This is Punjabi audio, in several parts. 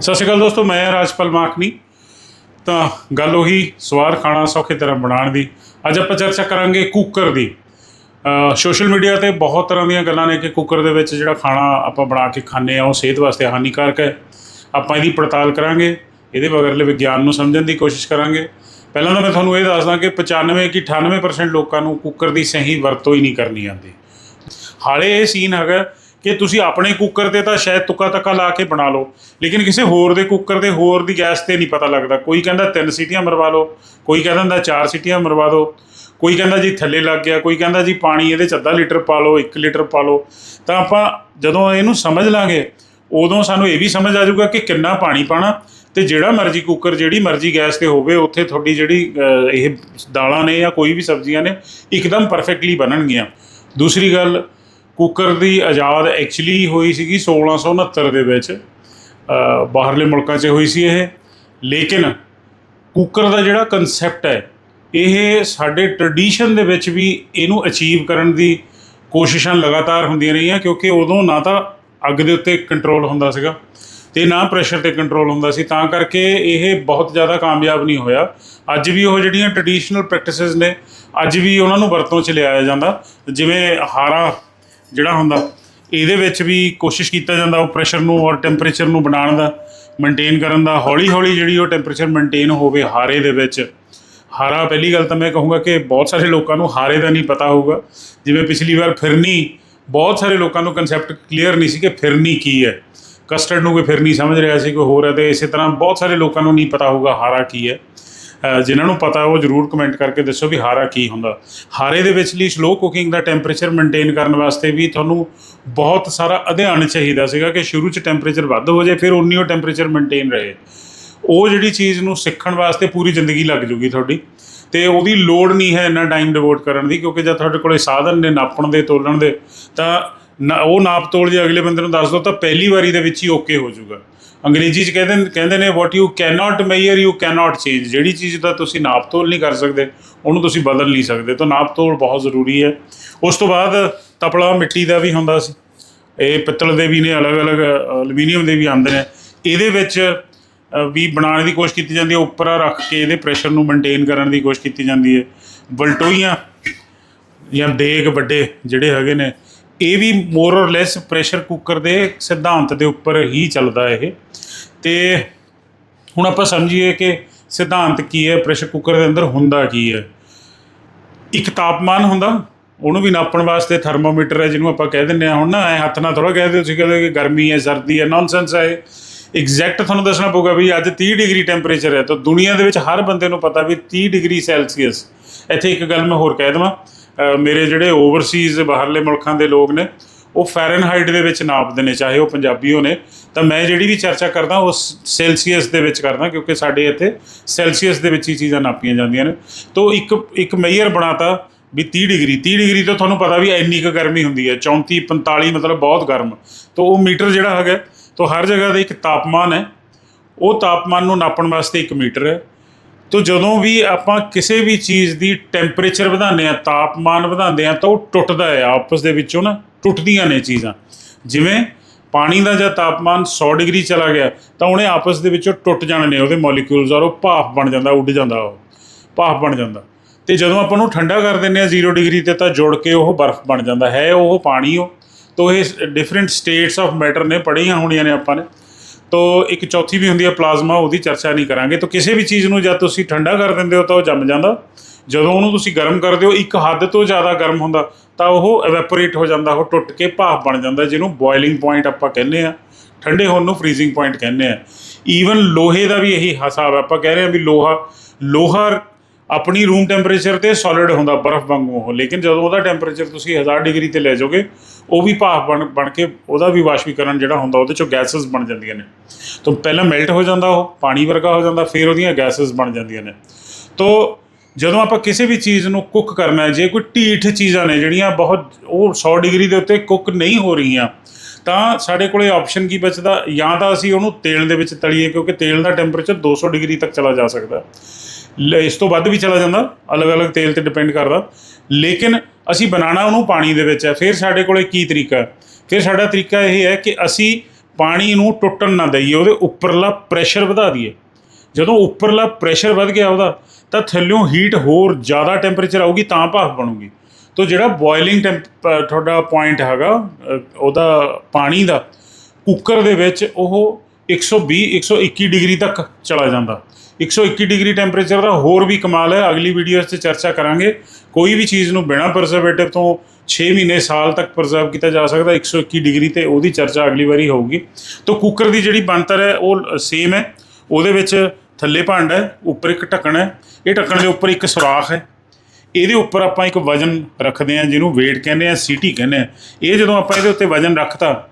ਸਤਿ ਸ਼੍ਰੀ ਅਕਾਲ ਦੋਸਤੋ, ਮੈਂ ਰਾਜਪਾਲ ਮਾਖਨੀ ਤਾਂ ਗੱਲ ਉਹੀ, ਸਵਾਦ ਖਾਣਾ ਸੌਖੇ ਤਰ੍ਹਾਂ ਬਣਾਉਣ ਦੀ। ਅੱਜ ਆਪਾਂ ਚਰਚਾ ਕਰਾਂਗੇ ਕੁੱਕਰ ਦੀ। ਸੋਸ਼ਲ ਮੀਡੀਆ ਤੇ ਬਹੁਤ ਤਰ੍ਹਾਂ ਦੀਆਂ ਗੱਲਾਂ ਨੇ ਕਿ ਕੁੱਕਰ ਦੇ ਵਿੱਚ ਜਿਹੜਾ ਖਾਣਾ ਆਪਾਂ ਬਣਾ ਕੇ ਖਾਂਦੇ ਆ ਉਹ ਸਿਹਤ ਵਾਸਤੇ ਹਾਨੀਕਾਰਕ ਹੈ। ਆਪਾਂ ਇਹਦੀ ਪੜਤਾਲ ਕਰਾਂਗੇ, ਇਹਦੇ ਬਗਰਲੇ ਵਿਗਿਆਨ ਨੂੰ ਸਮਝਣ ਦੀ ਕੋਸ਼ਿਸ਼ ਕਰਾਂਗੇ। ਪਹਿਲਾਂ ਤਾਂ ਮੈਂ ਤੁਹਾਨੂੰ ਇਹ ਦੱਸਦਾ ਕਿ 95 ਕਿ 98% ਲੋਕਾਂ ਨੂੰ ਕੁੱਕਰ ਦੀ ਸਹੀ ਵਰਤੋਂ ਹੀ ਨਹੀਂ ਕਰਨੀ ਆਉਂਦੀ। ਹਾਲੇ ਇਹ ਸੀਨ ਹੈਗਾ ਕਿ ਤੁਸੀਂ ਆਪਣੇ ਕੁੱਕਰ ਤੇ ਤਾਂ ਸ਼ਾਇਦ ਤੁੱਕਾ ਤੱਕਾ ਲਾ ਕੇ ਬਣਾ ਲਓ, ਲੇਕਿਨ ਕਿਸੇ ਹੋਰ ਦੇ ਕੁੱਕਰ ਤੇ ਹੋਰ ਦੀ ਗੈਸ ਤੇ ਨਹੀਂ ਪਤਾ ਲੱਗਦਾ। ਕੋਈ ਕਹਿੰਦਾ ਤਿੰਨ ਸੀਟੀਆਂ ਮਰਵਾ ਲਓ, ਕੋਈ ਕਹਿੰਦਾ ਚਾਰ ਸੀਟੀਆਂ ਮਰਵਾ ਦਿਓ, ਕੋਈ ਕਹਿੰਦਾ ਜੀ ਥੱਲੇ ਲੱਗ ਗਿਆ, ਕੋਈ ਕਹਿੰਦਾ ਜੀ ਪਾਣੀ ਇਹਦੇ ਚ ਅੱਧਾ ਲੀਟਰ ਪਾ ਲਓ 1 ਲੀਟਰ ਪਾ ਲਓ। ਤਾਂ ਆਪਾਂ ਜਦੋਂ ਇਹਨੂੰ ਸਮਝ ਲਾਂਗੇ, ਉਦੋਂ ਸਾਨੂੰ ਇਹ ਵੀ ਸਮਝ ਆ ਜਾਊਗਾ ਕਿ ਕਿੰਨਾ ਪਾਣੀ ਪਾਣਾ ਤੇ ਜਿਹੜਾ ਮਰਜ਼ੀ ਕੁੱਕਰ ਜਿਹੜੀ ਮਰਜ਼ੀ ਗੈਸ ਤੇ ਹੋਵੇ, ਉੱਥੇ ਤੁਹਾਡੀ ਜਿਹੜੀ ਇਹ ਦਾਲਾਂ ਨੇ ਜਾਂ ਕੋਈ ਵੀ ਸਬਜ਼ੀਆਂ ਨੇ, ਇੱਕਦਮ ਪਰਫੈਕਟਲੀ ਬਣਨਗੀਆਂ। ਦੂਸਰੀ ਗੱਲ ਕੁੱਕਰ ਦੀ ਆਜ਼ਾਦ ਐਕਚੁਅਲੀ ਹੋਈ ਸੀਗੀ 1669 ਦੇ ਵਿੱਚ। ਬਾਹਰਲੇ ਮੁਲਕਾਂ 'ਚ ਹੋਈ ਸੀ ਇਹ। ਲੇਕਿਨ ਕੁੱਕਰ ਦਾ ਜਿਹੜਾ ਕਨਸੈਪਟ ਹੈ, ਇਹ ਸਾਡੇ ਟ੍ਰੈਡੀਸ਼ਨ ਦੇ ਵਿੱਚ ਵੀ ਇਹਨੂੰ ਅਚੀਵ ਕਰਨ ਦੀ ਕੋਸ਼ਿਸ਼ਾਂ ਲਗਾਤਾਰ ਹੁੰਦੀਆਂ ਰਹੀਆਂ, ਕਿਉਂਕਿ ਉਦੋਂ ਨਾ ਤਾਂ ਅੱਗ ਦੇ ਉੱਤੇ ਕੰਟਰੋਲ ਹੁੰਦਾ ਸੀਗਾ ਤੇ ਨਾ ਪ੍ਰੈਸ਼ਰ ਤੇ ਕੰਟਰੋਲ ਹੁੰਦਾ ਸੀ। ਤਾਂ ਕਰਕੇ ਇਹ ਬਹੁਤ ਜ਼ਿਆਦਾ ਕਾਮਯਾਬ ਨਹੀਂ ਹੋਇਆ। ਅੱਜ ਵੀ ਉਹ ਜਿਹੜੀਆਂ ਟ੍ਰੈਡੀਸ਼ਨਲ ਪ੍ਰੈਕਟਿਸਿਸ ਨੇ, ਅੱਜ ਵੀ ਉਹਨਾਂ ਨੂੰ ਵਰਤੋਂ 'ਚ ਲਿਆਇਆ ਜਾਂਦਾ। ਜਿਵੇਂ ਹਾਰਾ ਜਿਹੜਾ ਹੁੰਦਾ, ਇਹਦੇ ਵਿੱਚ ਵੀ ਕੋਸ਼ਿਸ਼ ਕੀਤਾ ਜਾਂਦਾ ਉਹ ਪ੍ਰੈਸ਼ਰ ਨੂੰ ਔਰ ਟੈਂਪਰੇਚਰ ਨੂੰ ਬਣਾਉਣ ਦਾ ਮੇਨਟੇਨ ਕਰਨ ਦਾ ਹੌਲੀ ਹੌਲੀ ਜਿਹੜੀ ਉਹ ਟੈਂਪਰੇਚਰ ਮੇਨਟੇਨ ਹੋਵੇ ਹਾਰੇ ਦੇ ਵਿੱਚ। ਹਾਰਾ ਪਹਿਲੀ ਗੱਲ ਤਾਂ ਮੈਂ ਕਹੂੰਗਾ ਕਿ ਬਹੁਤ ਸਾਰੇ ਲੋਕਾਂ ਨੂੰ ਹਾਰੇ ਦਾ ਨਹੀਂ ਪਤਾ ਹੋਊਗਾ। ਜਿਵੇਂ ਪਿਛਲੀ ਵਾਰ ਫਿਰਨੀ, ਬਹੁਤ ਸਾਰੇ ਲੋਕਾਂ ਨੂੰ ਕਨਸੈਪਟ ਕਲੀਅਰ ਨਹੀਂ ਸੀ ਕਿ ਫਿਰਨੀ ਕੀ ਹੈ। ਕਸਟਰਡ ਨੂੰ ਕੋਈ ਫਿਰਨੀ ਸਮਝ ਰਿਹਾ ਸੀ, ਕੋਈ ਹੋਰ ਹੈ ਤੇ ਇਸੇ ਤਰ੍ਹਾਂ ਬਹੁਤ ਸਾਰੇ ਲੋਕਾਂ ਨੂੰ ਨਹੀਂ ਪਤਾ ਹੋਊਗਾ ਹਾਰਾ ਕੀ ਹੈ। ਜਿਨ੍ਹਾਂ ਨੂੰ ਪਤਾ ਉਹ ਜਰੂਰ ਕਮੈਂਟ ਕਰਕੇ ਦੱਸੋ ਵੀ ਹਾਰਾ ਕੀ ਹੁੰਦਾ। ਹਾਰੇ ਦੇ ਵਿੱਚ ਲਈ ਸਲੋ ਕੁਕਿੰਗ ਦਾ ਟੈਂਪਰੇਚਰ ਮੇਨਟੇਨ ਕਰਨ ਵਾਸਤੇ ਵੀ ਤੁਹਾਨੂੰ ਬਹੁਤ ਸਾਰਾ ਅਧਿਐਨ ਚਾਹੀਦਾ ਸੀਗਾ ਕਿ ਸ਼ੁਰੂ 'ਚ ਟੈਂਪਰੇਚਰ ਵੱਧ ਹੋ ਜਾਏ ਫਿਰ ਉਨੀ ਉਹ ਟੈਂਪਰੇਚਰ ਮੇਨਟੇਨ ਰਹੇ। ਉਹ ਜਿਹੜੀ ਚੀਜ਼ ਨੂੰ ਸਿੱਖਣ ਵਾਸਤੇ ਪੂਰੀ ਜ਼ਿੰਦਗੀ ਲੱਗ ਜੂਗੀ ਤੁਹਾਡੀ। ਤੇ ਉਹਦੀ ਲੋੜ ਨਹੀਂ ਹੈ ਇੰਨਾ ਟਾਈਮ ਡਿਵੋਟ ਕਰਨ ਦੀ, ਕਿਉਂਕਿ ਜਦ ਤੁਹਾਡੇ ਕੋਲੇ ਸਾਧਨ ਨੇ ਨਾਪਣ ਦੇ, ਤੋਲਣ ਦੇ, ਤਾਂ ਨਾ- ਉਹ ਨਾਪ ਤੋਲ ਜੇ ਅਗਲੇ ਬੰਦੇ ਨੂੰ ਦੱਸ ਦੋ, ਤਾਂ ਪਹਿਲੀ ਵਾਰੀ ਦੇ ਵਿੱਚ ਹੀ ਓਕੇ ਹੋ ਜਾਊਗਾ। ਅੰਗਰੇਜ਼ੀ ਚ ਕਹਿੰਦੇ ਨੇ- ਕਹਿੰਦੇ ਨੇ what you cannot measure you cannot change ਜਿਹੜੀ ਚੀਜ਼ ਦਾ ਤੁਸੀਂ ਨਾਪ ਤੋਲ ਨਹੀਂ ਕਰ ਸਕਦੇ, ਉਹਨੂੰ ਤੁਸੀਂ ਬਦਲ ਨਹੀਂ ਸਕਦੇ। ਤਾਂ ਨਾਪ ਤੋਲ ਬਹੁਤ ਜ਼ਰੂਰੀ ਹੈ। ਉਸ ਤੋਂ ਬਾਅਦ ਤਪਲਾ ਮਿੱਟੀ ਦਾ ਵੀ ਹੁੰਦਾ ਸੀ। ਇਹ ਪਿੱਤਲ ਦੇ ਵੀ ਨੇ, ਅਲੱਗ-ਅਲੱਗ ਐਲੂਮੀਨੀਅਮ ਦੇ ਵੀ ਆਉਂਦੇ ਨੇ। ਇਹਦੇ ਵਿੱਚ ਵੀ ਬਣਾਉਣ ਦੀ ਕੋਸ਼ਿਸ਼ ਕੀਤੀ ਜਾਂਦੀ ਹੈ। ਉੱਪਰ ਰੱਖ ਕੇ ਇਹਦੇ ਪ੍ਰੈਸ਼ਰ ਨੂੰ ਮੇਨਟੇਨ ਕਰਨ ਦੀ ਕੋਸ਼ਿਸ਼ ਕੀਤੀ ਜਾਂਦੀ ਹੈ। ਬਲਟੋਈਆਂ ਜਾਂ ਦੇਗ ਵੱਡੇ ਜਿਹੜੇ ਹੈਗੇ ਨੇ ਇਹ ਵੀ more or less pressure cooker ਦੇ ਸਿਧਾਂਤ ਦੇ ਉੱਪਰ ਹੀ ਚੱਲਦਾ ਇਹ। ਤੇ ਹੁਣ ਆਪਾਂ ਸਮਝੀਏ ਕਿ ਸਿਧਾਂਤ ਕੀ ਹੈ ਪ੍ਰੈਸ਼ਰ ਕੁੱਕਰ ਦੇ ਅੰਦਰ ਹੁੰਦਾ ਕੀ ਹੈ। ਇੱਕ ਤਾਪਮਾਨ ਹੁੰਦਾ, ਉਹਨੂੰ ਵੀ ਨਾਪਣ ਵਾਸਤੇ ਥਰਮੋਮੀਟਰ ਹੈ, ਜਿਹਨੂੰ ਆਪਾਂ ਕਹਿ ਦਿੰਦੇ ਆ ਹੁਣ ਨਾ ਐ ਹੱਥ ਨਾਲ ਥੋੜਾ ਕਹਿ ਦਿਓ, ਤੁਸੀਂ ਕਹਿੰਦੇ ਕਿ ਗਰਮੀ ਹੈ, ਸਰਦੀ ਹੈ ਨੌਨਸੈਂਸ ਹੈ ਐਗਜ਼ੈਕਟ ਤੁਹਾਨੂੰ ਦੱਸਣਾ ਪਊਗਾ ਵੀ ਅੱਜ 30 ਡਿਗਰੀ ਟੈਂਪਰੇਚਰ ਹੈ, ਤਾਂ ਦੁਨੀਆ ਦੇ ਵਿੱਚ ਹਰ ਬੰਦੇ ਨੂੰ ਪਤਾ ਵੀ 30 ਡਿਗਰੀ ਸੈਲਸੀਅਸ ਇੱਥੇ ਇੱਕ ਗੱਲ ਮੈਂ ਹੋਰ ਕਹਿ ਦਵਾਂ ਮੇਰੇ ਜਿਹੜੇ ਓਵਰਸੀਜ਼ ਬਾਹਰਲੇ ਮੁਲਕਾਂ ਦੇ ਲੋਕ ਨੇ, ਉਹ ਫੈਰਨਹਾਈਟ ਦੇ ਵਿੱਚ ਨਾਪਦੇ ਨੇ, ਚਾਹੇ ਉਹ ਪੰਜਾਬੀ ਹੋਣੇ ਤਾਂ ਮੈਂ ਜਿਹੜੀ ਵੀ ਚਰਚਾ ਕਰਦਾ, ਉਹ ਸੈਲਸੀਅਸ ਦੇ ਵਿੱਚ ਕਰਦਾ, ਕਿਉਂਕਿ ਸਾਡੇ ਇੱਥੇ ਸੈਲਸੀਅਸ ਦੇ ਵਿੱਚ ਹੀ ਚੀਜ਼ਾਂ ਨਾਪੀਆਂ ਜਾਂਦੀਆਂ ਨੇ। ਤੋਂ ਇੱਕ ਇੱਕ ਮੇਜਰ ਬਣਾਤਾ ਵੀ 30 ਡਿਗਰੀ 30 ਡਿਗਰੀ ਤੋਂ ਤੁਹਾਨੂੰ ਪਤਾ ਵੀ ਇੰਨੀ ਕੁ ਗਰਮੀ ਹੁੰਦੀ ਹੈ 34 45 ਮਤਲਬ ਬਹੁਤ ਗਰਮ। ਤੋਂ ਉਹ ਮੀਟਰ ਜਿਹੜਾ ਹੈਗਾ, ਤੋਂ ਹਰ ਜਗ੍ਹਾ ਦਾ ਇੱਕ ਤਾਪਮਾਨ ਹੈ। ਉਹ ਤਾਪਮਾਨ ਨੂੰ ਨਾਪਣ ਵਾਸਤੇ ਇੱਕ ਮੀਟਰ ਹੈ। ਤੋਂ ਜਦੋਂ ਵੀ ਆਪਾਂ ਕਿਸੇ ਵੀ ਚੀਜ਼ ਦੀ ਟੈਂਪਰੇਚਰ ਵਧਾਉਂਦੇ ਆ ਤਾਪਮਾਨ ਵਧਾਉਂਦੇ ਆ ਤਾਂ ਉਹ ਟੁੱਟਦਾ ਹੈ ਆਪਸ ਦੇ ਵਿੱਚੋਂ ਨਾ ਟੁੱਟਦੀਆਂ ਨੇ ਚੀਜ਼ਾਂ। ਜਿਵੇਂ ਪਾਣੀ ਦਾ ਜਦ ਤਾਪਮਾਨ 100 ਡਿਗਰੀ ਚਲਾ ਗਿਆ, ਤਾਂ ਉਹਨੇ ਆਪਸ ਦੇ ਵਿੱਚੋਂ ਟੁੱਟ ਜਾਣੇ ਨੇ, ਉਹਦੇ ਮੋਲੀਕਿਊਲਸ ਔਰ ਉਹ ਭਾਫ ਬਣ ਜਾਂਦਾ, ਉੱਡ ਜਾਂਦਾ ਉਹ, ਭਾਫ ਬਣ ਜਾਂਦਾ। ਤੇ ਜਦੋਂ ਆਪਾਂ ਉਹਨੂੰ ਠੰਡਾ ਕਰ ਦਿੰਦੇ ਆ 0 ਡਿਗਰੀ ਤੇ, ਤਾਂ ਜੁੜ ਕੇ ਉਹ ਬਰਫ਼ ਬਣ ਜਾਂਦਾ, ਹੈ ਉਹ ਪਾਣੀ ਉਹ। ਤੋਂ ਇਹ ਡਿਫਰੈਂਟ ਸਟੇਟਸ ਆਫ ਮੈਟਰ ਨੇ, ਪੜ੍ਹੀਆਂ ਹੋਣੀਆਂ ਨੇ ਆਪਾਂ ਨੇ। ਤੋ ਇੱਕ ਚੌਥੀ ਵੀ ਹੁੰਦੀ ਹੈ ਪਲਾਜ਼ਮਾ, ਉਹਦੀ ਚਰਚਾ ਨਹੀਂ ਕਰਾਂਗੇ। ਤਾਂ ਕਿਸੇ ਵੀ ਚੀਜ਼ ਨੂੰ ਜਦ ਤੁਸੀਂ ਠੰਡਾ ਕਰ ਦਿੰਦੇ ਹੋ ਤਾਂ ਉਹ ਜੰਮ ਜਾਂਦਾ। ਜਦੋਂ ਉਹਨੂੰ ਤੁਸੀਂ ਗਰਮ ਕਰਦੇ ਹੋ, ਇੱਕ ਹੱਦ ਤੋਂ ਜ਼ਿਆਦਾ ਗਰਮ ਹੁੰਦਾ, ਤਾਂ ਉਹ ਐਵੈਪੋਰੇਟ ਹੋ ਜਾਂਦਾ, ਉਹ ਟੁੱਟ ਕੇ ਭਾਫ ਬਣ ਜਾਂਦਾ, ਜਿਹਨੂੰ ਬੋਇਲਿੰਗ ਪੁਆਇੰਟ ਆਪਾਂ ਕਹਿੰਦੇ ਆ ਠੰਡੇ ਹੋਣ ਨੂੰ ਫ੍ਰੀਜ਼ਿੰਗ ਪੁਆਇੰਟ ਕਹਿੰਦੇ ਆ ਈਵਨ ਲੋਹੇ ਦਾ ਵੀ ਇਹੀ ਹਿਸਾਬ ਆਪਾਂ ਕਹਿ ਰਹੇ ਹਾਂ ਵੀ ਲੋਹਾ ਲੋਹਾ ਆਪਣੀ ਰੂਮ ਟੈਂਪਰੇਚਰ ਤੇ ਸੋਲਿਡ ਹੁੰਦਾ ਬਰਫ਼ ਵਾਂਗੂ ਉਹ। ਲੇਕਿਨ ਜਦੋਂ ਉਹਦਾ ਟੈਂਪਰੇਚਰ ਤੁਸੀਂ 1000 ਡਿਗਰੀ ਤੇ ਲੈ ਜਾਓਗੇ, ਉਹ ਵੀ ਭਾਫ ਬਣ ਬਣ ਕੇ ਉਹਦਾ ਵੀ ਵਾਸ਼ਵੀਕਰਨ ਜਿਹੜਾ ਹੁੰਦਾ ਉਹਦੇ ਚੋਂ ਗੈਸਸ ਬਣ ਜਾਂਦੀਆਂ ਨੇ। ਤਾਂ ਪਹਿਲਾਂ ਮੈਲਟ ਹੋ ਜਾਂਦਾ ਉਹ, ਪਾਣੀ ਵਰਗਾ ਹੋ ਜਾਂਦਾ, ਫਿਰ ਉਹਦੀਆਂ ਗੈਸਸ ਬਣ ਜਾਂਦੀਆਂ ਨੇ। ਤੋਂ ਜਦੋਂ ਆਪਾਂ ਕਿਸੇ ਵੀ ਚੀਜ਼ ਨੂੰ ਕੁੱਕ ਕਰਨਾ ਹੈ, ਜੇ ਕੋਈ ਢੀਠ ਚੀਜ਼ਾਂ ਨੇ ਜਿਹੜੀਆਂ ਬਹੁਤ ਉਹ 100 ਡਿਗਰੀ ਦੇ ਉੱਤੇ ਕੁੱਕ ਨਹੀਂ ਹੋ ਰਹੀਆਂ, ਤਾਂ ਸਾਡੇ ਕੋਲੇ ਆਪਸ਼ਨ ਕੀ ਬਚਦਾ? ਜਾਂ ਤਾਂ ਅਸੀਂ ਉਹਨੂੰ ਤੇਲ ਦੇ ਵਿੱਚ ਤਲੀਏ, ਕਿਉਂਕਿ ਤੇਲ ਦਾ ਟੈਂਪਰੇਚਰ 200 ਡਿਗਰੀ ਤੱਕ ਚਲਾ ਜਾ ਸਕਦਾ। ਲ- ਇਸ ਤੋਂ ਵੱਧ ਵੀ ਚਲਾ ਜਾਂਦਾ ਅਲੱਗ-ਅਲੱਗ ਤੇਲ ਤੇ ਡਿਪੈਂਡ ਕਰਦਾ। ਲੇਕਿਨ ਅਸੀਂ ਬਣਾਉਣਾ ਉਹਨੂੰ ਪਾਣੀ ਦੇ ਵਿੱਚ ਹੈ। ਫਿਰ ਸਾਡੇ ਕੋਲੇ ਕੀ ਤਰੀਕਾ ਹੈ? ਫਿਰ ਸਾਡਾ ਤਰੀਕਾ ਇਹ ਹੈ ਕਿ ਅਸੀਂ ਪਾਣੀ ਨੂੰ ਟੁੱਟਣ ਨਾ ਦਈਏ ਉਹਦੇ ਉੱਪਰਲਾ ਪ੍ਰੈਸ਼ਰ ਵਧਾ ਦਈਏ। ਜਦੋਂ ਉੱਪਰਲਾ ਪ੍ਰੈਸ਼ਰ ਵੱਧ ਗਿਆ ਉਹਦਾ ਤਾਂ ਥੱਲਿਓਂ ਹੀਟ ਹੋਰ ਜ਼ਿਆਦਾ ਟੈਂਪਰੇਚਰ ਆਊਗੀ ਤਾਂ ਭਾਫ ਬਣੂਗੀ। ਤੋ ਜਿਹੜਾ ਬੋਇਲਿੰਗ ਟੈਂਪ ਤੁਹਾਡਾ ਪੁਆਇੰਟ ਹੈਗਾ ਅ, ਉਹਦਾ ਪਾਣੀ ਦਾ ਕੁੱਕਰ ਦੇ ਵਿੱਚ ਉਹ 120 121 ਡਿਗਰੀ ਤੱਕ ਚਲਾ ਜਾਂਦਾ। 121 ਡਿਗਰੀ ਟੈਂਪਰੇਚਰ ਦਾ ਹੋਰ ਵੀ ਕਮਾਲ ਹੈ। ਅਗਲੀ ਵੀਡੀਓ 'ਚ ਚਰਚਾ ਕਰਾਂਗੇ। ਕੋਈ ਵੀ ਚੀਜ਼ ਨੂੰ ਬਿਨਾਂ ਪ੍ਰੀਜ਼ਰਵੇਟਿਵ ਤੋਂ 6 ਮਹੀਨੇ, ਸਾਲ ਤੱਕ ਪ੍ਰੀਜ਼ਰਵ ਕੀਤਾ ਜਾ ਸਕਦਾ। 121 ਡਿਗਰੀ ਤੇ ਉਹਦੀ ਚਰਚਾ ਅਗਲੀ ਵਾਰੀ ਹੋਊਗੀ। ਤਾਂ ਕੁੱਕਰ ਦੀ ਜਿਹੜੀ ਬਣਤਰ ਹੈ, ਉਹ ਸੇਮ ਹੈ। ਉਹਦੇ ਵਿੱਚ ਥੱਲੇ ਭਾਂਡਾ ਹੈ, ਉੱਪਰ ਇੱਕ ਢੱਕਣ ਹੈ। ਇਹ ਢੱਕਣ ਦੇ ਉੱਪਰ ਇੱਕ ਸੁਰਾਖ ਹੈ। ਇਹਦੇ ਉੱਪਰ ਆਪਾਂ ਇੱਕ ਵਜਨ ਰੱਖਦੇ ਹਾਂ, ਜਿਹਨੂੰ weight ਕਹਿੰਦੇ ਆ ਸੀਟੀ ਕਹਿੰਦੇ ਆ ਇਹ ਜਦੋਂ ਆਪਾਂ ਇਹਦੇ ਉੱਤੇ ਵਜਨ ਰੱਖਤਾ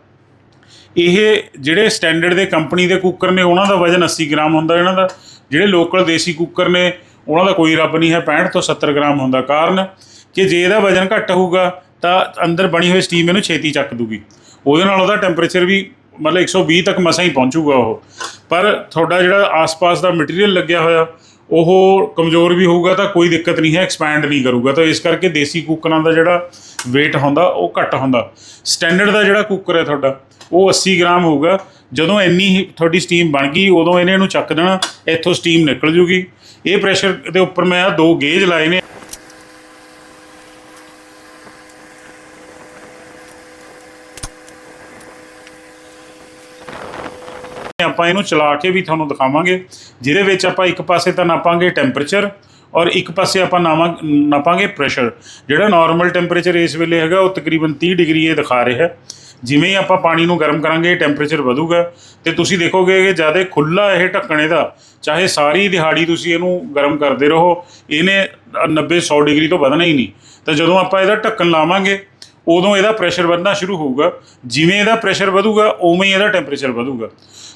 ਇਹ ਜਿਹੜੇ ਸਟੈਂਡਰਡ ਦੇ ਕੰਪਨੀ ਦੇ ਕੁੱਕਰ ਨੇ, ਉਹਨਾਂ ਦਾ ਵਜਨ 80 ਗ੍ਰਾਮ ਹੁੰਦਾ ਇਹਨਾਂ ਦਾ। ਜਿਹੜੇ ਲੋਕਲ ਦੇਸੀ ਕੁੱਕਰ ਨੇ, ਉਹਨਾਂ ਦਾ ਕੋਈ ਰੱਬ ਨਹੀਂ ਹੈ 65 ਤੋਂ 70 ਗ੍ਰਾਮ ਹੁੰਦਾ। ਕਾਰਨ ਕਿ ਜੇ ਇਹਦਾ ਵਜਨ ਘੱਟ ਹੋਊਗਾ, ਤਾਂ ਅੰਦਰ ਬਣੀ ਹੋਈ ਸਟੀਮ ਇਹਨੂੰ ਛੇਤੀ ਚੱਕ ਦੂਗੀ। ਉਹਦੇ ਨਾਲ ਉਹਦਾ ਟੈਂਪਰੇਚਰ ਵੀ ਮਤਲਬ 120 ਤੱਕ ਮਸਾਂ ਹੀ ਪਹੁੰਚੂਗਾ ਉਹ। ਪਰ ਤੁਹਾਡਾ ਜਿਹੜਾ ਆਸ-ਪਾਸ ਦਾ ਮਟੀਰੀਅਲ ਲੱਗਿਆ ਹੋਇਆ ਉਹ ਕਮਜ਼ੋਰ ਵੀ ਹੋਊਗਾ ਤਾਂ ਕੋਈ ਦਿੱਕਤ ਨਹੀਂ ਹੈ ਐਕਸਪੈਂਡ ਨਹੀਂ ਕਰੂਗਾ। ਤਾਂ ਇਸ ਕਰਕੇ ਦੇਸੀ ਕੁੱਕਰਾਂ ਦਾ ਜਿਹੜਾ weight ਹੁੰਦਾ, ਉਹ ਘੱਟ ਹੁੰਦਾ। ਸਟੈਂਡਰਡ ਦਾ ਜਿਹੜਾ ਕੁੱਕਰ ਹੈ ਤੁਹਾਡਾ, ਉਹ 80 ਗ੍ਰਾਮ ਹੋਊਗਾ। ਜਦੋਂ ਇੰਨੀ ਹੀ ਤੁਹਾਡੀ ਸਟੀਮ ਬਣ ਗਈ, ਉਦੋਂ ਇਹਨੇ ਇਹਨੂੰ ਚੱਕ ਦੇਣਾ, ਇੱਥੋਂ ਸਟੀਮ ਨਿਕਲ ਜੂਗੀ। ਇਹ ਪ੍ਰੈਸ਼ਰ ਦੇ ਉੱਪਰ ਮੈਂ ਦੋ ਗੇਜ ਲਾਏ ਨੇ। ਆਪਾਂ ਇਹਨੂੰ ਚਲਾ ਕੇ ਵੀ ਤੁਹਾਨੂੰ ਦਿਖਾਵਾਂਗੇ, ਜਿਹਦੇ ਵਿੱਚ ਆਪਾਂ ਇੱਕ ਪਾਸੇ ਤਾਂ ਨਾਪਾਂਗੇ ਟੈਂਪਰੇਚਰ ਔਰ ਇੱਕ ਪਾਸੇ ਆਪਾਂ ਨਾਪਾਂਗੇ ਪ੍ਰੈਸ਼ਰ ਜਿਹੜਾ ਨਾਰਮਲ ਟੈਂਪਰੇਚਰ ਇਸ ਵੇਲੇ ਹੈਗਾ, ਉਹ ਤਕਰੀਬਨ 30 ਡਿਗਰੀ ਇਹ ਦਿਖਾ ਰਿਹਾ। ਹੈ ਜਿਵੇਂ ਹੀ ਆਪਾਂ ਪਾਣੀ ਨੂੰ ਗਰਮ ਕਰਾਂਗੇ ਟੈਂਪਰੇਚਰ ਵਧੂਗਾ। ਤੇ ਤੁਸੀਂ ਦੇਖੋਗੇ ਕਿ ਜ਼ਿਆਦਾ ਖੁੱਲਾ ਇਹ ਢੱਕਣ ਇਹਦਾ ਚਾਹੇ ਸਾਰੀ ਦਿਹਾੜੀ ਤੁਸੀਂ ਇਹਨੂੰ ਗਰਮ ਕਰਦੇ ਰਹੋ, ਇਹਨੇ 90 100 ਡਿਗਰੀ ਤੋਂ ਵਧਣਾ ਹੀ ਨਹੀਂ। ਤਾਂ ਜਦੋਂ ਆਪਾਂ ਇਹਦਾ ਢੱਕਣ ਲਾਵਾਂਗੇ, ਉਦੋਂ ਇਹਦਾ ਪ੍ਰੈਸ਼ਰ ਵਧਣਾ ਸ਼ੁਰੂ ਹੋਊਗਾ। ਜਿਵੇਂ ਇਹਦਾ ਪ੍ਰੈਸ਼ਰ ਵਧੂਗਾ, ਉਵੇਂ ਹੀ ਇਹਦਾ ਟੈਂਪਰੇਚਰ ਵਧੂਗਾ।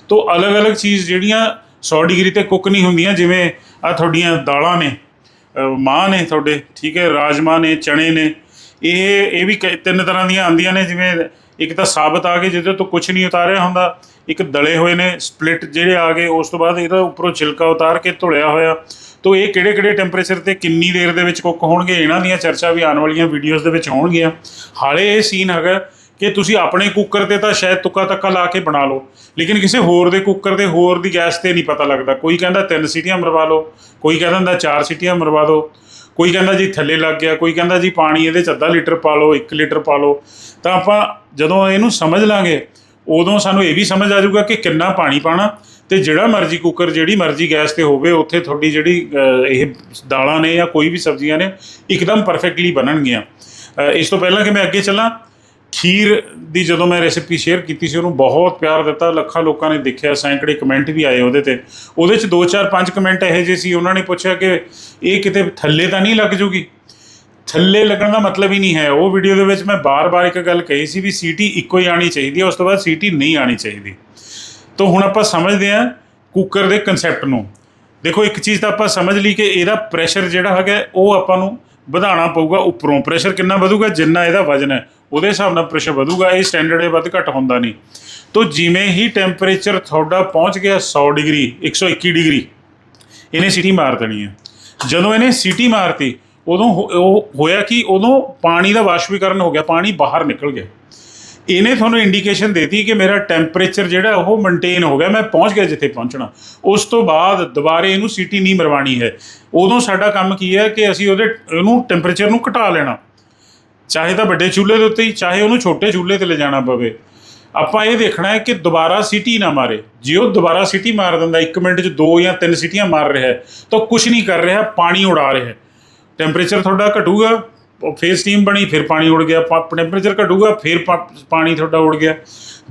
ਤੋਂ ਅਲੱਗ-ਅਲੱਗ ਚੀਜ਼ ਜਿਹੜੀਆਂ 100 ਡਿਗਰੀ ਤੇ ਕੁੱਕ ਨਹੀਂ ਹੁੰਦੀਆਂ, ਜਿਵੇਂ ਆ ਤੁਹਾਡੀਆਂ ਦਾਲਾਂ ਨੇ, ਅਹ ਮਾਂਹ ਨੇ ਤੁਹਾਡੇ, ਠੀਕ ਹੈ ਰਾਜਮਾ ਨੇ ਚਣੇ ਨੇ, ਇਹ ਇਹ ਵੀ ਕਈ- ਤਿੰਨ ਤਰ੍ਹਾਂ ਦੀਆਂ ਆਉਂਦੀਆਂ ਨੇ, ਜਿਵੇਂ ਇੱਕ ਤਾਂ ਸਾਬਤ ਆ ਗਏ ਜਿਹਦੇ ਤੋਂ ਕੁਝ ਨਹੀਂ ਉਤਾਰਿਆ ਹੁੰਦਾ, ਇੱਕ ਦਲੇ ਹੋਏ ਨੇ, ਸਪਲਿਟ ਜਿਹੜੇ ਆ ਗਏ, ਉਸ ਤੋਂ ਬਾਅਦ ਇਹਦਾ ਉੱਪਰੋਂ ਛਿਲਕਾ ਉਤਾਰ ਕੇ ਧੁਲਿਆ ਹੋਇਆ। ਤੋਂ ਇਹ ਕਿਹੜੇ ਕਿਹੜੇ ਟੈਂਪਰੇਚਰ ਤੇ ਕਿੰਨੀ ਦੇਰ ਦੇ ਵਿੱਚ ਕੁੱਕ ਹੋਣਗੇ, ਇਹਨਾਂ ਦੀਆਂ ਚਰਚਾ ਵੀ ਆਉਣ ਵਾਲੀਆਂ ਵੀਡੀਓਜ਼ ਦੇ ਵਿੱਚ ਹੋਣਗੀਆਂ। ਹਾਲੇ ਇਹ ਸੀਨ ਹੈਗਾ ਕਿ ਤੁਸੀਂ ਆਪਣੇ ਕੁੱਕਰ ਤੇ ਤਾਂ ਸ਼ਾਇਦ ਤੁੱਕਾ ਤੱਕਾ ਲਾ ਕੇ ਬਣਾ ਲਓ, ਲੇਕਿਨ ਕਿਸੇ ਹੋਰ ਦੇ ਕੁੱਕਰ 'ਤੇ ਹੋਰ ਦੀ ਗੈਸ ਤੇ ਨਹੀਂ ਪਤਾ ਲੱਗਦਾ। ਕੋਈ ਕਹਿੰਦਾ ਤਿੰਨ ਸੀਟੀਆਂ ਮਰਵਾ ਲਓ, ਕੋਈ ਕਹਿੰਦਾ ਹੁੰਦਾ ਚਾਰ ਸੀਟੀਆਂ ਮਰਵਾ ਦਿਓ ਕੋਈ ਕਹਿੰਦਾ ਜੀ ਥੱਲੇ ਲੱਗ ਗਿਆ, ਕੋਈ ਕਹਿੰਦਾ ਜੀ ਪਾਣੀ ਇਹਦੇ ਚ ਅੱਧਾ ਲੀਟਰ ਪਾ ਲਓ 1 ਲੀਟਰ ਪਾ ਲਓ। ਤਾਂ ਆਪਾਂ ਜਦੋਂ ਇਹਨੂੰ ਸਮਝ ਲਾਂਗੇ, ਉਦੋਂ ਸਾਨੂੰ ਇਹ ਵੀ ਸਮਝ ਆ ਜਾਊਗਾ ਕਿ ਕਿੰਨਾ ਪਾਣੀ ਪਾਣਾ ਤੇ ਜਿਹੜਾ ਮਰਜ਼ੀ ਕੁੱਕਰ ਜਿਹੜੀ ਮਰਜ਼ੀ ਗੈਸ ਤੇ ਹੋਵੇ, ਉੱਥੇ ਤੁਹਾਡੀ ਜਿਹੜੀ ਇਹ ਦਾਲਾਂ ਨੇ ਜਾਂ ਕੋਈ ਵੀ ਸਬਜ਼ੀਆਂ ਨੇ, ਇੱਕਦਮ ਪਰਫੈਕਟਲੀ ਬਣਨਗੀਆਂ। ਇਸ ਤੋਂ ਪਹਿਲਾਂ ਕਿ ਮੈਂ ਅੱਗੇ ਚੱਲਾਂ ਖੀਰ ਦੀ ਜਦੋਂ ਮੈਂ ਰੈਸਿਪੀ ਸ਼ੇਅਰ ਕੀਤੀ ਸੀ, ਉਹਨੂੰ ਬਹੁਤ ਪਿਆਰ ਦਿੱਤਾ। ਲੱਖਾਂ ਲੋਕਾਂ ਨੇ ਦੇਖਿਆ, ਸੈਂਕੜੇ ਕਮੈਂਟ ਵੀ ਆਏ ਉਹਦੇ ਤੇ। ਉਹਦੇ ਚ 2 4 5 ਕਮੈਂਟ ਇਹੋ ਜਿਹੇ ਸੀ। ਉਹਨਾਂ ਨੇ ਪੁੱਛਿਆ ਕਿ ਇਹ ਕਿਤੇ ਥੱਲੇ ਤਾਂ ਨਹੀਂ ਲੱਗ ਜੂਗੀ? ਥੱਲੇ ਲੱਗਣ ਦਾ ਮਤਲਬ ਹੀ ਨਹੀਂ ਹੈ। ਉਹ ਵੀਡੀਓ ਦੇ ਵਿੱਚ ਮੈਂ ਬਾਰ-ਬਾਰ ਇੱਕ ਗੱਲ ਕਹੀ ਸੀ ਵੀ ਸੀਟੀ ਇੱਕੋ ਹੀ ਆਣੀ ਚਾਹੀਦੀ ਹੈ, ਉਸ ਤੋਂ ਬਾਅਦ ਸੀਟੀ ਨਹੀਂ ਆਣੀ ਚਾਹੀਦੀ। ਤਾਂ ਹੁਣ ਆਪਾਂ ਸਮਝਦੇ ਹਾਂ ਕੁੱਕਰ ਦੇ ਕਨਸੈਪਟ ਨੂੰ। ਦੇਖੋ, ਇੱਕ ਚੀਜ਼ ਤਾਂ ਆਪਾਂ ਸਮਝ ਲਈ ਕਿ ਇਹਦਾ ਪ੍ਰੈਸ਼ਰ ਜਿਹੜਾ ਹੈਗਾ, ਉਹ ਆਪਾਂ ਨੂੰ ਵਧਾਉਣਾ ਪਊਗਾ ਉੱਪਰੋਂ। ਪ੍ਰੈਸ਼ਰ ਕਿੰਨਾ ਵਧੂਗਾ? ਜਿੰਨਾ ਇਹਦਾ ਵਜਨ ਹੈ। ਉਹਦੇ ਹਿਸਾਬ ਨਾਲ ਪ੍ਰੈਸ਼ਰ ਵਧੂਗਾ, ਇਹ ਸਟੈਂਡਰਡ ਹੈ ਵੱਧ ਘੱਟ ਹੁੰਦਾ ਨਹੀਂ। ਤੋਂ ਜਿਵੇਂ ਹੀ ਟੈਂਪਰੇਚਰ ਤੁਹਾਡਾ ਪਹੁੰਚ ਗਿਆ 100 ਡਿਗਰੀ 121 ਡਿਗਰੀ, ਇਹਨੇ ਸੀਟੀ ਮਾਰ ਦੇਣੀ ਹੈ। ਜਦੋਂ ਇਹਨੇ ਸੀਟੀ ਮਾਰਤੀ, ਉਦੋਂ ਉਹ ਹੋਇਆ ਕਿ? ਉਦੋਂ ਪਾਣੀ ਦਾ ਵਾਸ਼ਪੀਕਰਨ ਹੋ ਗਿਆ, ਪਾਣੀ ਬਾਹਰ ਨਿਕਲ ਗਿਆ। ਇਹਨੇ ਤੁਹਾਨੂੰ ਇੰਡੀਕੇਸ਼ਨ ਦੇਤੀ ਕਿ ਮੇਰਾ ਟੈਂਪਰੇਚਰ ਜਿਹੜਾ ਉਹ ਮੇਨਟੇਨ ਹੋ ਗਿਆ, ਮੈਂ ਪਹੁੰਚ ਗਿਆ ਜਿੱਥੇ ਪਹੁੰਚਣਾ। ਉਸ ਤੋਂ ਬਾਅਦ ਦੁਬਾਰੇ ਇਹਨੂੰ ਸੀਟੀ ਨਹੀਂ ਮਰਵਾਣੀ ਹੈ। ਉਦੋਂ ਸਾਡਾ ਕੰਮ ਕੀ ਹੈ ਕਿ ਅਸੀਂ ਉਹਦੇ, ਉਹਨੂੰ ਟੈਂਪਰੇਚਰ ਨੂੰ ਘਟਾ ਲੈਣਾ। ਚਾਹੇ ਤਾਂ ਵੱਡੇ ਚੁੱਲ੍ਹੇ ਦੇ ਉੱਤੇ ਹੀ, ਚਾਹੇ ਉਹਨੂੰ ਛੋਟੇ ਚੁੱਲ੍ਹੇ ਤੇ ਲੈ ਜਾਣਾ ਪਵੇ। ਆਪਾਂ ਇਹ ਦੇਖਣਾ ਹੈ ਕਿ ਦੁਬਾਰਾ ਸਿਟੀ ਨਾ ਮਾਰੇ। ਜੇ ਉਹ ਦੁਬਾਰਾ ਸਿਟੀ ਮਾਰ ਦਿੰਦਾ 1 ਮਿੰਟ 'ਚ ਦੋ ਜਾਂ ਤਿੰਨ ਸਿਟੀਆਂ ਮਾਰ ਰਿਹਾ ਹੈ, ਤਾਂ ਕੁਝ ਨਹੀਂ ਕਰ ਰਿਹਾ, ਪਾਣੀ ਉਡਾ ਰਿਹਾ ਟੈਂਪਰੇਚਰ ਤੁਹਾਡਾ ਘਟੂਗਾ, ਉਹ ਸਟੀਮ ਬਣੀ, ਫਿਰ ਪਾਣੀ ਉੜ ਗਿਆ ਟੈਂਪਰੇਚਰ ਘਟੂਗਾ, ਫਿਰ ਪਾਣੀ ਤੁਹਾਡਾ ਉੜ ਗਿਆ।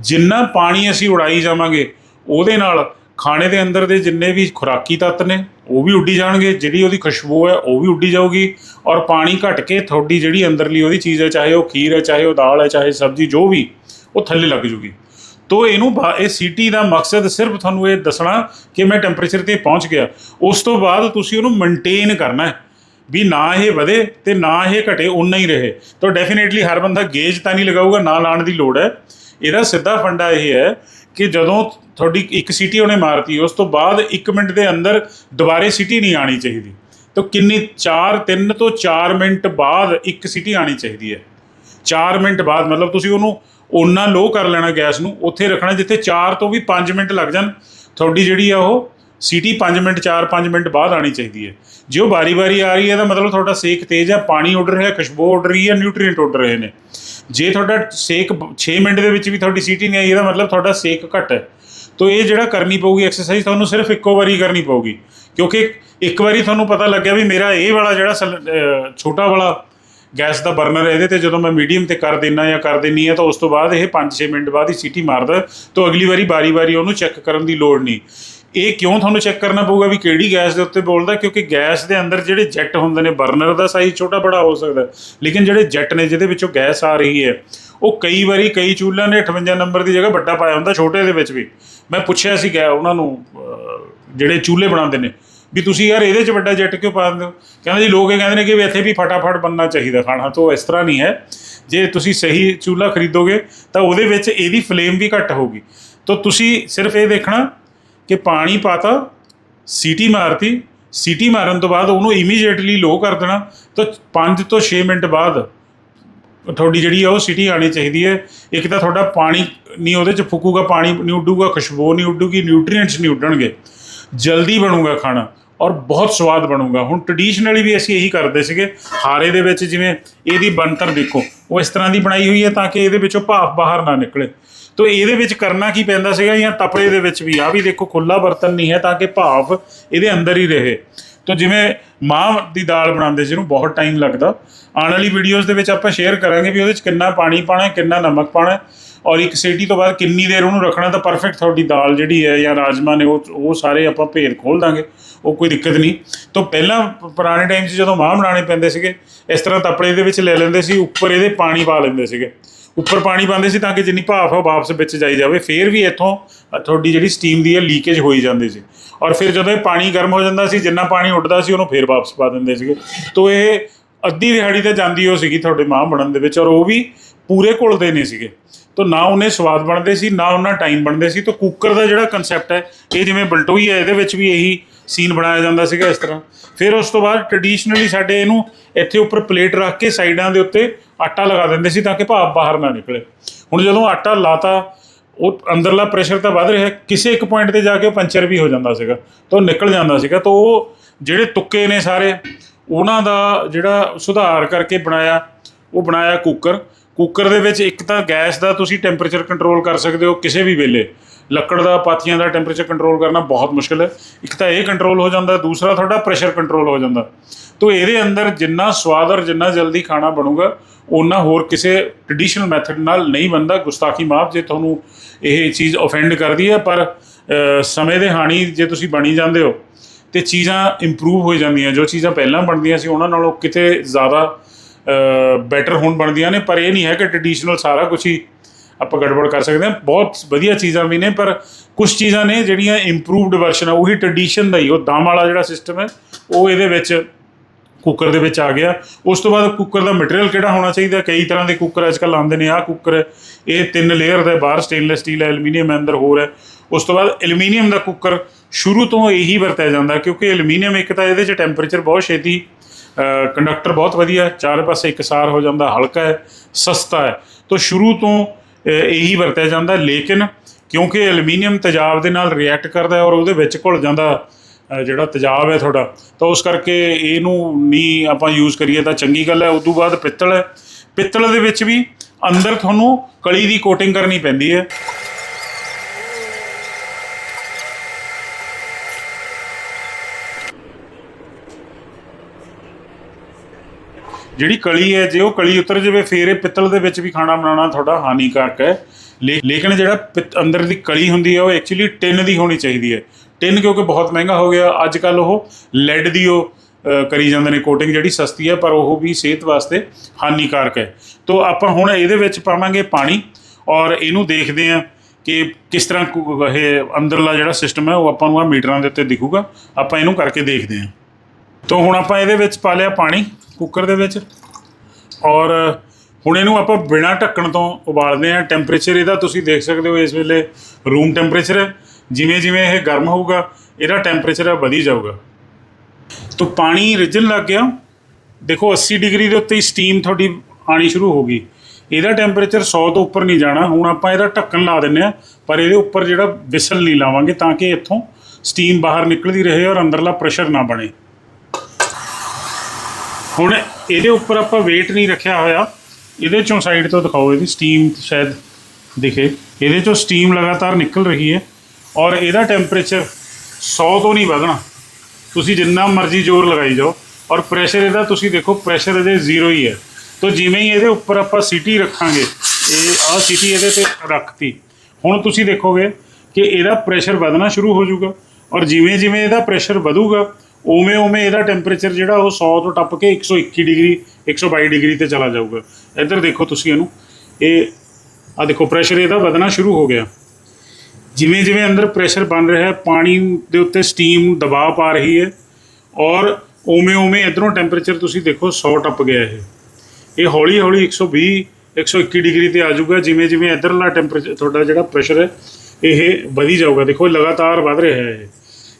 ਜਿੰਨਾ ਪਾਣੀ ਅਸੀਂ ਉਡਾਈ ਜਾਵਾਂਗੇ, ਉਹਦੇ ਨਾਲ ਖਾਣੇ ਦੇ ਅੰਦਰ ਦੇ ਜਿੰਨੇ ਵੀ ਖੁਰਾਕੀ ਤੱਤ ਨੇ, ਉਹ ਵੀ ਉੱਡੀ ਜਾਣਗੇ, ਜਿਹੜੀ ਉਹਦੀ ਖੁਸ਼ਬੂ ਹੈ, ਉਹ ਵੀ ਉੱਡੀ ਜਾਊਗੀ। ਔਰ ਪਾਣੀ ਘਟ ਕੇ ਤੁਹਾਡੀ ਜਿਹੜੀ ਅੰਦਰਲੀ ਉਹਦੀ ਚੀਜ਼ ਹੈ, ਚਾਹੇ ਉਹ ਖੀਰ ਹੈ, ਚਾਹੇ ਉਹ ਦਾਲ ਹੈ, ਚਾਹੇ ਸਬਜ਼ੀ, ਜੋ ਵੀ, ਉਹ ਥੱਲੇ ਲੱਗ ਜੂਗੀ। ਤੋ ਇਹਨੂੰ ਬਾ- ਇਹ ਸੀਟੀ ਦਾ ਮਕਸਦ ਸਿਰਫ ਤੁਹਾਨੂੰ ਇਹ ਦੱਸਣਾ ਕਿ ਮੈਂ ਟੈਂਪਰੇਚਰ ਤੇ ਪਹੁੰਚ ਗਿਆ। ਉਸ ਤੋਂ ਬਾਅਦ ਤੁਸੀਂ ਉਹਨੂੰ ਮੇਨਟੇਨ ਕਰਨਾ ਹੈ ਵੀ ਨਾ ਇਹ ਵਧੇ ਤੇ ਨਾ ਇਹ ਘਟੇ ਉਨਾ ਹੀ ਰਹੇ। ਤਾਂ ਡੈਫੀਨੇਟਲੀ ਹਰ ਬੰਦਾ ਗੇਜ ਤਾਂ ਨਹੀਂ ਲਗਾਊਗਾ, ਨਾ ਲਾਣ ਦੀ ਲੋੜ ਹੈ। ਇਹਦਾ ਸਿੱਧਾ ਫੰਡਾ ਇਹ ਹੈ ਕਿ ਜਦੋਂ ਤੁਹਾਡੀ ਇੱਕ ਸੀਟੀ ਉਹਨੇ ਮਾਰਤੀ, ਉਸ ਤੋਂ ਬਾਅਦ 1 ਮਿੰਟ ਦੇ ਅੰਦਰ ਦੁਬਾਰੇ ਸੀਟੀ ਨਹੀਂ ਆਣੀ ਚਾਹੀਦੀ। ਤਾਂ ਕਿੰਨੀ 4 3 ਤੋਂ 4 ਮਿੰਟ ਬਾਅਦ ਇੱਕ ਸੀਟੀ ਆਣੀ ਚਾਹੀਦੀ ਹੈ। 4 ਮਿੰਟ ਬਾਅਦ, ਮਤਲਬ ਤੁਸੀਂ ਉਹਨੂੰ ਓਨਾ ਲੋ ਕਰ ਲੈਣਾ ਗੈਸ ਨੂੰ, ਉੱਥੇ ਰੱਖਣਾ ਜਿੱਥੇ 4 ਤੋਂ ਵੀ 5 ਮਿੰਟ ਲੱਗ ਜਾਣ। ਤੁਹਾਡੀ ਜਿਹੜੀ ਆ ਉਹ ਸੀਟੀ 5 ਮਿੰਟ 4-5 ਮਿੰਟ ਬਾਅਦ ਆਣੀ ਚਾਹੀਦੀ ਹੈ। ਜੇ ਉਹ ਵਾਰੀ-ਵਾਰੀ ਆ ਰਹੀ ਹੈ ਤਾਂ ਮਤਲਬ ਤੁਹਾਡਾ ਸੇਕ ਤੇਜ਼ ਹੈ ਪਾਣੀ ਉੱਡ ਰਿਹਾ, ਖੁਸ਼ਬੂ ਉੱਡ ਰਹੀ ਹੈ ਨਿਊਟ੍ਰੀਐਂਟ ਉੱਡ ਰਹੇ ਨੇ। ਜੇ ਤੁਹਾਡਾ ਸੇਕ 6 ਮਿੰਟ ਦੇ ਵਿੱਚ ਵੀ ਤੁਹਾਡੀ ਸੀਟੀ ਨਹੀਂ ਆਈ, ਇਹਦਾ ਮਤਲਬ ਤੁਹਾਡਾ ਸੇਕ ਘੱਟ ਹੈ। ਤੋ ਇਹ ਜਿਹੜਾ ਕਰਨੀ ਪਊਗੀ ਐਕਸਰਸਾਈਜ਼ ਤੁਹਾਨੂੰ ਸਿਰਫ ਇੱਕੋ ਵਾਰੀ ਕਰਨੀ ਪਊਗੀ ਕਿਉਂਕਿ ਇੱਕ ਵਾਰੀ ਤੁਹਾਨੂੰ ਪਤਾ ਲੱਗਿਆ ਵੀ ਮੇਰਾ ਇਹ ਵਾਲਾ ਜਿਹੜਾ ਸਿਲ, ਅਹ, ਛੋਟਾ ਵਾਲਾ ਗੈਸ ਦਾ ਬਰਨਰ ਹੈ, ਇਹਦੇ ਤੇ ਜਦੋਂ ਮੈਂ ਮੀਡੀਅਮ ਤੇ ਕਰ ਦਿੰਨਾ ਜਾਂ ਕਰ ਦਿੰਨੀ ਆ, ਤਾਂ ਉਸ ਤੋਂ ਬਾਅਦ ਇਹ 5-6 ਮਿੰਟ ਬਾਅਦ ਹੀ ਸੀਟੀ ਮਾਰਦਾ, ਤਾਂ ਅਗਲੀ ਵਾਰੀ ਬਾਰੀ-ਬਾਰੀ ਉਹਨੂੰ ਚੈੱਕ ਕਰਨ ਦੀ ਲੋੜ ਨਹੀਂ ਇਹ ਕਿਉਂ ਤੁਹਾਨੂੰ ਚੈੱਕ ਕਰਨਾ ਪਊਗਾ ਵੀ ਕਿਹੜੀ ਗੈਸ ਦੇ ਉੱਤੇ ਬੋਲਦਾ ਕਿਉਂਕਿ ਗੈਸ ਦੇ ਅੰਦਰ ਜਿਹੜੇ ਜੈਟ ਹੁੰਦੇ ਨੇ, ਬਰਨਰ ਦਾ ਸਾਈਜ਼ ਛੋਟਾ ਬੜਾ ਹੋ ਸਕਦਾ ਹੈ। ਲੇਕਿਨ ਜਿਹੜੇ ਜੈਟ ਨੇ ਜਿਹਦੇ ਵਿੱਚੋਂ ਗੈਸ ਆ ਰਹੀ ਹੈ ਉਹ ਕਈ ਵਾਰੀ ਕਈ ਚੁੱਲ੍ਹਿਆਂ ਨੇ 58 ਨੰਬਰ ਦੀ ਜਗ੍ਹਾ ਵੱਡਾ ਪਾਇਆ ਹੁੰਦਾ, ਛੋਟੇ ਦੇ ਵਿੱਚ ਵੀ। ਮੈਂ ਪੁੱਛਿਆ ਸੀ ਗਿਆ ਉਹਨਾਂ ਨੂੰ ਜਿਹੜੇ ਚੁੱਲ੍ਹੇ ਬਣਾਉਂਦੇ ਨੇ, ਵੀ ਤੁਸੀਂ ਯਾਰ ਇਹਦੇ 'ਚ ਵੱਡਾ ਜੈਟ ਕਿਉਂ ਪਾ ਦਿੰਦੇ ਹੋ? ਕਹਿੰਦੇ ਜੀ, ਲੋਕ ਇਹ ਕਹਿੰਦੇ ਨੇ ਕਿ ਵੀ ਇੱਥੇ ਵੀ ਫਟਾਫਟ ਬਣਨਾ ਚਾਹੀਦਾ ਖਾਣਾ, ਤੋਂ ਇਸ ਤਰ੍ਹਾਂ ਨਹੀਂ ਹੈ। ਜੇ ਤੁਸੀਂ ਸਹੀ ਚੁੱਲ੍ਹਾ ਖਰੀਦੋਗੇ, ਤਾਂ ਉਹਦੇ ਵਿੱਚ ਇਹਦੀ ਫਲੇਮ ਵੀ ਘੱਟ ਹੋਊਗੀ। ਤਾਂ ਤੁਸੀਂ ਸਿਰਫ ਇਹ ਦੇਖਣਾ ਕਿ ਪਾਣੀ ਪਾਤਾ, ਸੀਟੀ ਮਾਰਤੀ, ਸੀਟੀ ਮਾਰਨ ਤੋਂ ਬਾਅਦ ਉਹਨੂੰ ਇਮੀਡੀਏਟਲੀ ਲੋ ਕਰ ਦੇਣਾ, ਤਾਂ 5 ਤੋਂ 6 ਮਿੰਟ ਬਾਅਦ ਤੁਹਾਡੀ ਜਿਹੜੀ ਆ ਉਹ ਸਿਟੀ ਆਣੀ ਚਾਹੀਦੀ ਹੈ। ਇੱਕ ਤਾਂ ਤੁਹਾਡਾ ਪਾਣੀ ਨਹੀਂ ਉਹਦੇ ਚ ਫੁਕੂਗਾ, ਪਾਣੀ ਨਹੀਂ ਉੱਡੂਗਾ, ਖੁਸ਼ਬੂ ਨਹੀਂ ਉੱਡੂਗੀ ਨਿਊਟ੍ਰੀਐਂਟਸ ਨਹੀਂ ਉੱਡਣਗੇ। ਜਲਦੀ ਬਣੂਗਾ ਖਾਣਾ ਔਰ ਬਹੁਤ ਸਵਾਦ ਬਣੂਗਾ। ਹੁਣ ਟ੍ਰੈਡੀਸ਼ਨਲੀ ਵੀ ਅਸੀਂ ਇਹੀ ਕਰਦੇ ਸੀਗੇ, ਹਾਰੇ ਦੇ ਵਿੱਚ ਜਿਵੇਂ ਇਹਦੀ ਬਣਤਰ ਦੇਖੋ, ਉਹ ਇਸ ਤਰ੍ਹਾਂ ਦੀ ਬਣਾਈ ਹੋਈ ਹੈ ਤਾਂ ਕਿ ਇਹਦੇ ਵਿੱਚੋਂ ਭਾਫ ਬਾਹਰ ਨਾ ਨਿਕਲੇ। ਤੋ ਇਹਦੇ ਵਿੱਚ ਕਰਨਾ ਕੀ ਪੈਂਦਾ ਸੀਗਾ ਜਾਂ ਤਪਲੇ ਦੇ ਵਿੱਚ ਵੀ ਆ ਵੀ ਦੇਖੋ ਖੁੱਲਾ ਬਰਤਨ ਨਹੀਂ ਹੈ ਤਾਂ ਕਿ ਭਾਫ ਇਹਦੇ ਅੰਦਰ ਹੀ ਰਹੇ। ਤੋ ਜਿਵੇਂ ਮਾਂ ਦੀ ਦਾਲ ਬਣਾਉਂਦੇ ਸੀ ਇਹਨੂੰ ਬਹੁਤ ਟਾਈਮ ਲੱਗਦਾ ਆਉਣ ਵਾਲੀ ਵੀਡੀਓਜ਼ ਦੇ ਵਿੱਚ ਆਪਾਂ ਸ਼ੇਅਰ ਕਰਾਂਗੇ ਵੀ ਉਹਦੇ ਵਿੱਚ ਕਿੰਨਾ ਪਾਣੀ ਪਾਣਾ ਕਿੰਨਾ ਨਮਕ ਪਾਣਾ ਔਰ ਇੱਕ ਸੀਟੀ ਤੋਂ ਬਾਅਦ ਕਿੰਨੀ ਦੇਰ ਉਹਨੂੰ ਰੱਖਣਾ ਤਾਂ ਪਰਫੈਕਟ ਤੁਹਾਡੀ ਦਾਲ ਜਿਹੜੀ ਹੈ ਜਾਂ ਰਾਜਮਾ ਨੇ, ਉਹ ਉਹ ਸਾਰੇ ਆਪਾਂ ਭੇਦ ਖੋਲ ਦਾਂਗੇ, ਉਹ ਕੋਈ ਦਿੱਕਤ ਨਹੀਂ। ਤੋਂ ਪਹਿਲਾਂ ਪੁਰਾਣੇ ਟਾਈਮ 'ਚ ਜਦੋਂ ਮਾਂ ਬਣਾਉਣੇ ਪੈਂਦੇ ਸੀਗੇ, ਇਸ ਤਰ੍ਹਾਂ ਤਪੜੇ ਦੇ ਵਿੱਚ ਲੈ ਲੈਂਦੇ ਸੀ, ਉੱਪਰ ਇਹਦੇ ਪਾਣੀ ਪਾ ਲੈਂਦੇ ਸੀਗੇ। ਉੱਪਰ ਪਾਣੀ ਪਾਉਂਦੇ ਸੀ ਤਾਂ ਕਿ ਜਿੰਨੀ ਭਾਫ ਆ ਉਹ ਵਾਪਸ ਵਿੱਚ ਜਾਈ ਜਾਵੇ, ਫੇਰ ਵੀ ਇੱਥੋਂ ਤੁਹਾਡੀ ਜਿਹੜੀ ਸਟੀਮ ਦੀ ਹੈ ਲੀਕੇਜ ਹੋਈ ਜਾਂਦੀ ਸੀ। ਔਰ ਫਿਰ ਜਦੋਂ ਇਹ ਪਾਣੀ ਗਰਮ ਹੋ ਜਾਂਦਾ ਸੀ, ਜਿੰਨਾ ਪਾਣੀ ਉੱਡਦਾ ਸੀ, ਉਹਨੂੰ ਫੇਰ ਵਾਪਸ ਪਾ ਦਿੰਦੇ ਸੀਗੇ। ਤੋਂ ਇਹ ਅੱਧੀ ਦਿਹਾੜੀ ਤਾਂ ਜਾਂਦੀ ਉਹ ਸੀਗੀ ਤੁਹਾਡੇ ਮਾਂ ਬਣਨ ਦੇ ਵਿੱਚ ਔਰ ਉਹ ਵੀ ਪੂਰੇ ਘੁਲਦੇ ਨਹੀਂ ਸੀਗੇ। ਤਾਂ ਨਾ ਉਹਨੇ ਸਵਾਦ ਬਣਦੇ ਸੀ, ਨਾ ਉਹਨਾਂ ਟਾਈਮ ਬਣਦੇ ਸੀ। ਤਾਂ ਕੁੱਕਰ ਦਾ ਜਿਹੜਾ ਕਨਸੈਪਟ ਹੈ, ਇਹ ਜਿਵੇਂ ਬਲਟੋਈ ਹੈ ਇਹਦੇ ਵਿੱਚ ਵੀ ਇਹੀ ਸੀਨ ਬਣਾਇਆ ਜਾਂਦਾ ਸੀਗਾ ਇਸ ਤਰ੍ਹਾਂ। ਫਿਰ ਉਸ ਤੋਂ ਬਾਅਦ ਟ੍ਰੈਡੀਸ਼ਨਲੀ ਸਾਡੇ ਇਹਨੂੰ ਇੱਥੇ ਉੱਪਰ ਪਲੇਟ ਰੱਖ ਕੇ ਸਾਈਡਾਂ ਦੇ ਉੱਤੇ ਆਟਾ ਲਗਾ ਦਿੰਦੇ ਸੀ ਤਾਂ ਕਿ ਭਾਪ ਬਾਹਰ ਨਾ ਨਿਕਲੇ। ਹੁਣ ਜਦੋਂ ਆਟਾ ਲਾਤਾ, ਉਹ ਅੰਦਰਲਾ ਪ੍ਰੈਸ਼ਰ ਤਾਂ ਵੱਧ ਰਿਹਾ, ਕਿਸੇ ਇੱਕ ਪੁਆਇੰਟ ਤੇ ਜਾ ਕੇ ਪੰਚਰ ਵੀ ਹੋ ਜਾਂਦਾ ਸੀਗਾ, ਤਾਂ ਉਹ ਨਿਕਲ ਜਾਂਦਾ ਸੀਗਾ। ਤਾਂ ਉਹ ਜਿਹੜੇ ਤੁੱਕੇ ਨੇ ਸਾਰੇ ਉਹਨਾਂ ਦਾ ਜਿਹੜਾ ਸੁਧਾਰ ਕਰਕੇ ਬਣਾਇਆ, ਉਹ ਬਣਾਇਆ ਕੁੱਕਰ। ਕੁੱਕਰ ਦੇ ਵਿੱਚ ਇੱਕ ਤਾਂ ਗੈਸ ਦਾ ਤੁਸੀਂ ਟੈਂਪਰੇਚਰ ਕੰਟਰੋਲ ਕਰ ਸਕਦੇ ਹੋ ਕਿਸੇ ਵੀ ਵੇਲੇ। ਲੱਕੜ ਦਾ, ਪਾਥੀਆਂ ਦਾ ਟੈਂਪਰੇਚਰ ਕੰਟਰੋਲ ਕਰਨਾ ਬਹੁਤ ਮੁਸ਼ਕਲ ਹੈ। ਇੱਕ ਤਾਂ ਇਹ ਕੰਟਰੋਲ ਹੋ ਜਾਂਦਾ, ਦੂਸਰਾ ਤੁਹਾਡਾ ਪ੍ਰੈਸ਼ਰ ਕੰਟਰੋਲ ਹੋ ਜਾਂਦਾ। ਤੋ ਇਹਦੇ ਅੰਦਰ ਜਿੰਨਾ ਸਵਾਦ ਔਰ ਜਿੰਨਾ ਜਲਦੀ ਖਾਣਾ ਬਣੂਗਾ ਉਨਾ ਹੋਰ ਕਿਸੇ ਟ੍ਰੈਡੀਸ਼ਨਲ ਮੈਥਡ ਨਾਲ ਨਹੀਂ ਬਣਦਾ। ਗੁਸਤਾਖੀ ਮਾਫ ਜੇ ਤੁਹਾਨੂੰ ਇਹ ਚੀਜ਼ ਆਫੈਂਡ ਕਰਦੀ ਹੈ, ਪਰ ਸਮੇਂ ਦੇ ਹਾਣੀ ਜੇ ਤੁਸੀਂ ਬਣੀ ਜਾਂਦੇ ਹੋ ਤੇ ਚੀਜ਼ਾਂ ਇੰਪਰੂਵ ਹੋ ਜਾਂਦੀਆਂ। ਜੋ ਚੀਜ਼ਾਂ ਪਹਿਲਾਂ ਬਣਦੀਆਂ ਸੀ, ਉਹਨਾਂ ਨਾਲੋਂ ਕਿਤੇ ਜ਼ਿਆਦਾ ਬੈਟਰ ਹੁਣ ਬਣਦੀਆਂ ਨੇ। ਪਰ ਇਹ ਨਹੀਂ ਹੈ ਕਿ ਟ੍ਰੈਡੀਸ਼ਨਲ ਸਾਰਾ ਕੁਝ ਹੀ ਆਪਾਂ ਗੜਬੜ ਕਰ ਸਕਦੇ ਹਾਂ। ਬਹੁਤ ਵਧੀਆ ਚੀਜ਼ਾਂ ਵੀ ਨੇ, ਪਰ ਕੁਝ ਚੀਜ਼ਾਂ ਨੇ ਜਿਹੜੀਆਂ ਇੰਪਰੂਵਡ ਵਰਸ਼ਨ ਆ, ਉਹੀ ਟ੍ਰੈਡੀਸ਼ਨ ਦਾ ਹੀ। ਉਹ ਦਮ ਵਾਲਾ ਜਿਹੜਾ ਸਿਸਟਮ ਹੈ, ਉਹ ਇਹਦੇ ਵਿੱਚ ਕੁੱਕਰ ਦੇ ਵਿੱਚ ਆ ਗਿਆ। ਉਸ ਤੋਂ ਬਾਅਦ ਕੁੱਕਰ ਦਾ ਮਟੀਰੀਅਲ ਕਿਹੜਾ ਹੋਣਾ ਚਾਹੀਦਾ? ਕਈ ਤਰ੍ਹਾਂ ਦੇ ਕੁੱਕਰ ਅੱਜਕੱਲ ਆਉਂਦੇ ਨੇ। ਆਹ ਕੁੱਕਰ ਹੈ, ਇਹ ਤਿੰਨ ਲੇਅਰ ਦਾ, ਬਾਹਰ ਸਟੇਨਲੈਸ ਸਟੀਲ ਹੈ ਐਲੂਮੀਨੀਅਮ ਅੰਦਰ ਹੋਰ ਹੈ। ਉਸ ਤੋਂ ਬਾਅਦ ਐਲੂਮੀਨੀਅਮ ਦਾ ਕੁੱਕਰ ਸ਼ੁਰੂ ਤੋਂ ਇਹੀ ਵਰਤਿਆ ਜਾਂਦਾ ਕਿਉਂਕਿ ਐਲੂਮੀਨੀਅਮ ਇੱਕ ਤਾਂ ਇਹਦੇ 'ਚ ਟੈਂਪਰੇਚਰ ਬਹੁਤ ਛੇਤੀ ਕੰਡਕਟਰ ਬਹੁਤ ਵਧੀਆ ਹੈ, ਚਾਰੇ ਪਾਸੇ ਇਕਸਾਰ ਹੋ ਜਾਂਦਾ ਹਲਕਾ ਹੈ ਸਸਤਾ ਹੈ। ਤੋਂ ਸ਼ੁਰੂ ਤੋਂ ਅ, ਇਹੀ ਵਰਤਿਆ ਜਾਂਦਾ ਲੇਕਿਨ ਕਿਉਂਕਿ ਐਲੂਮੀਨੀਅਮ ਤੇਜ਼ਾਬ ਦੇ ਨਾਲ ਰਿਐਕਟ ਕਰਦਾ ਹੈ ਔਰ ਉਹਦੇ ਵਿੱਚ ਘੁਲ ਜਾਂਦਾ ਜਿਹੜਾ ਤੇਜ਼ਾਬ ਹੈ ਤੁਹਾਡਾ ਤਾਂ ਉਸ ਕਰਕੇ ਇਹਨੂੰ ਨਹੀਂ ਆਪਾਂ ਯੂਜ਼ ਕਰੀਏ ਤਾਂ ਚੰਗੀ ਗੱਲ ਹੈ। ਉਸ ਤੋਂ ਬਾਅਦ ਪਿੱਤਲ ਹੈ। ਪਿੱਤਲ ਦੇ ਵਿੱਚ ਵੀ ਅੰਦਰ ਤੁਹਾਨੂੰ ਕਲੀ ਦੀ ਕੋਟਿੰਗ ਕਰਨੀ ਪੈਂਦੀ ਹੈ। ਜਿਹੜੀ ਕਲੀ ਹੈ, ਜੇ ਉਹ ਕਲੀ ਉਤਰ ਜਾਵੇ, ਫੇਰ ਇਹ ਪਿੱਤਲ ਦੇ ਵਿੱਚ ਵੀ ਖਾਣਾ ਬਣਾਉਣਾ ਤੁਹਾਡਾ ਹਾਨੀਕਾਰਕ ਹੈ। ਲੇ- ਲੇਕਿਨ ਜਿਹੜਾ ਪਿੱਤ- ਅੰਦਰ ਦੀ ਕਲੀ ਹੁੰਦੀ ਹੈ, ਉਹ ਐਕਚੁਅਲੀ ਟਿਨ ਦੀ ਹੋਣੀ ਚਾਹੀਦੀ ਹੈ। ਟਿਨ ਕਿਉਂਕਿ ਬਹੁਤ ਮਹਿੰਗਾ ਹੋ ਗਿਆ ਅੱਜ ਕੱਲ ਉਹ ਲੈਡ ਦੀ ਉਹ ਕਰੀ ਜਾਂਦੇ ਨੇ ਕੋਟਿੰਗ ਜਿਹੜੀ ਸਸਤੀ ਹੈ, ਪਰ ਉਹ ਵੀ ਸਿਹਤ ਵਾਸਤੇ ਹਾਨੀਕਾਰਕ ਹੈ। ਤੋਂ ਆਪਾਂ ਹੁਣ ਇਹਦੇ ਵਿੱਚ ਪਾਵਾਂਗੇ ਪਾਣੀ, ਔਰ ਇਹਨੂੰ ਦੇਖਦੇ ਹਾਂ ਕਿ ਕਿਸ ਤਰ੍ਹਾਂ ਇਹ ਅੰਦਰਲਾ ਜਿਹੜਾ ਸਿਸਟਮ ਹੈ, ਉਹ ਆਪਾਂ ਨੂੰ ਆ ਮੀਟਰਾਂ ਦੇ ਉੱਤੇ ਦਿਖੂਗਾ। ਆਪਾਂ ਇਹਨੂੰ ਕਰਕੇ ਦੇਖਦੇ ਹਾਂ। ਤੋਂ ਹੁਣ ਆਪਾਂ ਇਹਦੇ ਵਿੱਚ ਪਾ ਲਿਆ ਪਾਣੀ। ਕੁੱਕਰ ਦੇ ਵਿੱਚ। ਔਰ ਹੁਣ ਇਹਨੂੰ ਆਪਾਂ ਬਿਨਾਂ ਢੱਕਣ ਤੋਂ ਉਬਾਲਦੇ ਹਾਂ। ਟੈਂਪਰੇਚਰ ਇਹਦਾ ਤੁਸੀਂ ਦੇਖ ਸਕਦੇ ਹੋ ਇਸ ਵੇਲੇ ਰੂਮ ਟੈਂਪਰੇਚਰ ਹੈ। ਜਿਵੇਂ ਜਿਵੇਂ ਇਹ ਗਰਮ ਹੋਊਗਾ, ਇਹਦਾ ਟੈਂਪਰੇਚਰ ਵਧੀ ਜਾਊਗਾ। ਤੋਂ ਪਾਣੀ ਰਿੱਝਣ ਲੱਗ ਗਿਆ। ਦੇਖੋ 80 ਡਿਗਰੀ ਦੇ ਉੱਤੇ ਹੀ ਸਟੀਮ ਤੁਹਾਡੀ ਆਣੀ ਸ਼ੁਰੂ ਹੋ ਗਈ। ਇਹਦਾ ਟੈਂਪਰੇਚਰ 100 ਤੋਂ ਉੱਪਰ ਨਹੀਂ ਜਾਣਾ। ਹੁਣ ਆਪਾਂ ਇਹਦਾ ਢੱਕਣ ਲਾ ਦਿੰਨੇ ਆ ਪਰ ਇਹਦੇ ਉੱਪਰ ਜਿਹੜਾ ਵਿਸਲ ਨਹੀਂ ਲਾਵਾਂਗੇ ਤਾਂ ਕਿ ਇੱਥੋਂ ਸਟੀਮ ਬਾਹਰ ਨਿਕਲਦੀ ਰਹੇ ਔਰ ਅੰਦਰਲਾ ਪ੍ਰੈਸ਼ਰ ਨਾ ਬਣੇ। ਹੁਣ ਇਹਦੇ ਉੱਪਰ ਆਪਾਂ weight ਨਹੀਂ ਰੱਖਿਆ ਹੋਇਆ। ਇਹਦੇ ਚੋਂ ਸਾਈਡ ਤੋਂ ਦਿਖਾਓ, ਇਹਦੀ ਸਟੀਮ ਸ਼ਾਇਦ ਦਿਖੇ। ਇਹਦੇ ਚੋਂ ਸਟੀਮ ਲਗਾਤਾਰ ਨਿਕਲ ਰਹੀ ਹੈ ਔਰ ਇਹਦਾ ਟੈਂਪਰੇਚਰ 100 ਤੋਂ ਨਹੀਂ ਵਧਣਾ। ਤੁਸੀਂ ਜਿੰਨਾ ਮਰਜ਼ੀ ਜ਼ੋਰ ਲਗਾਈ ਜਾਓ ਔਰ ਪ੍ਰੈਸ਼ਰ ਇਹਦਾ ਤੁਸੀਂ ਦੇਖੋ ਪ੍ਰੈਸ਼ਰ ਇਹਦੇ ਜ਼ੀਰੋ ਹੀ ਹੈ। ਤੋਂ ਜਿਵੇਂ ਹੀ ਇਹਦੇ ਉੱਪਰ ਆਪਾਂ ਸਿਟੀ ਰੱਖਾਂਗੇ, ਇਹ ਆਹ ਸੀਟੀ ਇਹਦੇ ਤੇ ਰੱਖਤੀ। ਹੁਣ ਤੁਸੀਂ ਦੇਖੋਗੇ ਕਿ ਇਹਦਾ ਪ੍ਰੈਸ਼ਰ ਵਧਣਾ ਸ਼ੁਰੂ ਹੋ ਜਾਊਗਾ ਔਰ ਜਿਵੇਂ ਜਿਵੇਂ ਇਹਦਾ ਪ੍ਰੈਸ਼ਰ ਵਧੂਗਾ ਉਵੇਂ ਉਵੇਂ ਇਹਦਾ ਟੈਂਪਰੇਚਰ ਜਿਹੜਾ ਉਹ 100 ਤੋਂ ਟੱਪ ਕੇ 121 ਡਿਗਰੀ 122 ਡਿਗਰੀ ਤੇ ਚਲਾ ਜਾਊਗਾ। ਇੱਧਰ ਦੇਖੋ ਤੁਸੀਂ ਇਹਨੂੰ। ਇਹ ਆ ਦੇਖੋ ਪ੍ਰੈਸ਼ਰ ਇਹਦਾ ਵਧਣਾ ਸ਼ੁਰੂ ਹੋ ਗਿਆ। ਜਿਵੇਂ ਜਿਵੇਂ ਅੰਦਰ ਪ੍ਰੈਸ਼ਰ ਬਣ ਰਿਹਾ ਹੈ, ਪਾਣੀ ਦੇ ਉੱਤੇ ਸਟੀਮ ਦਬਾਅ ਪਾ ਰਹੀ ਹੈ ਔਰ ਉਵੇਂ ਉਵੇਂ ਇਧਰੋਂ ਟੈਂਪਰੇਚਰ ਤੁਸੀਂ ਦੇਖੋ 100 ਟੱਪ ਗਿਆ ਇਹ। ਇਹ ਹੌਲੀ ਹੌਲੀ 120 121 ਡਿਗਰੀ ਤੇ ਆ ਜਾਊਗਾ। ਜਿਵੇਂ ਜਿਵੇਂ ਇਧਰਲਾ ਟੈਂਪਰੇਚਰ ਤੁਹਾਡਾ ਜਿਹੜਾ ਪ੍ਰੈਸ਼ਰ ਹੈ, ਇਹ ਵਧੀ ਜਾਊਗਾ। ਦੇਖੋ, ਲਗਾਤਾਰ ਵਧ ਰਿਹਾ ਹੈ। ਇਹ